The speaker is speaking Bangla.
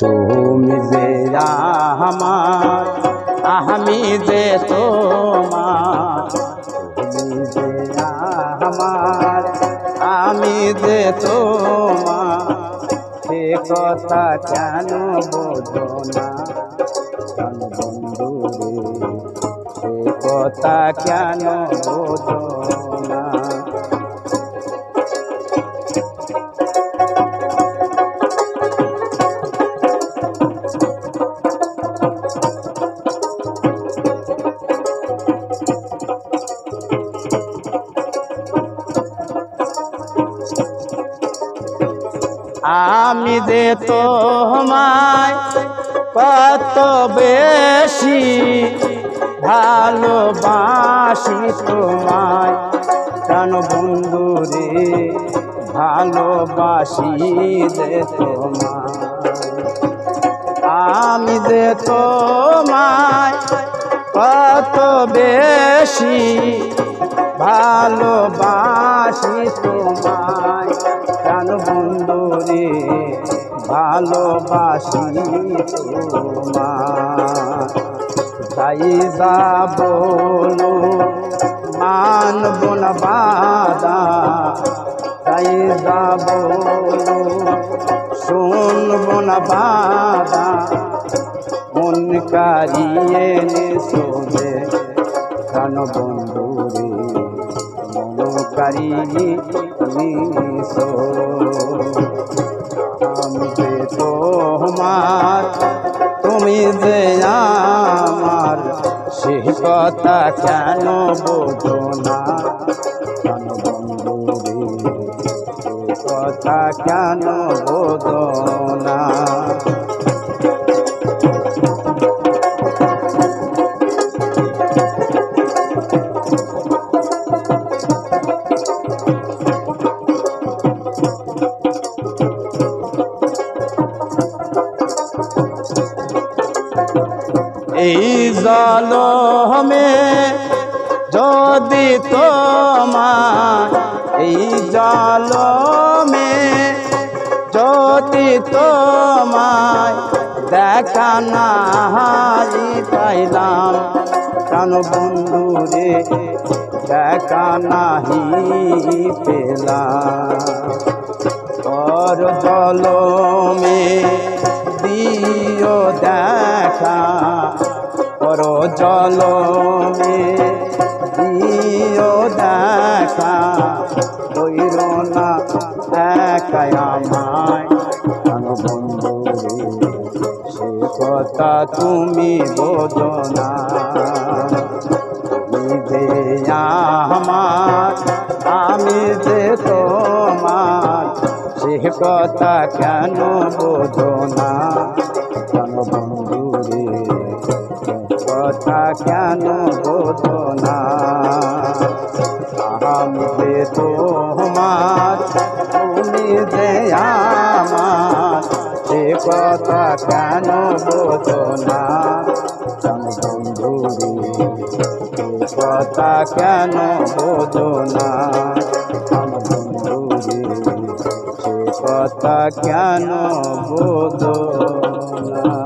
তুমি যে আমার, আমি যে তোমার। তুমি যে আমার, আমি যে তোমার। সে কথা কেন বোঝো না বন্ধু রে সে কথা কেন বোঝো আমি যে তোমায় কত বেশি ভালোবাসি তোমায় কেন বন্ধু রে, ভালোবাসি যে তোমায়। আমি যে তোমায় কত বেশি ভালোবাসি ভালোবাসি তাই যাব মানব না বাদা তাই যাব শুনব না বাদা মন কারিয়ে নে শোবে কান বন্ধু রে, মন কারিয়ে নিশো যে তোমার। তুমি যে আমার সে কথা কেন বোঝো না? কথা কেন বোঝো এই জলমে যদি তোমার এই জলমে যদি তোমায় দেখা না পাইলাম কেন বন্ধু রে, দেখা নাহি পেলাম। কর জলমে জলমে দিও দেখা, কইর না একাই বন্ধু সে কথা তুমি বোঝো না। আমার, আমি যে তোমার, সে কথা কেন বোঝো না? কেন বন্ধু রে কথা কেন বোঝো না? আমি তোমার তুমি যে সে কথা কেন বোঝো না? কথা কেন বোঝো না? কথা কেন বোঝো না?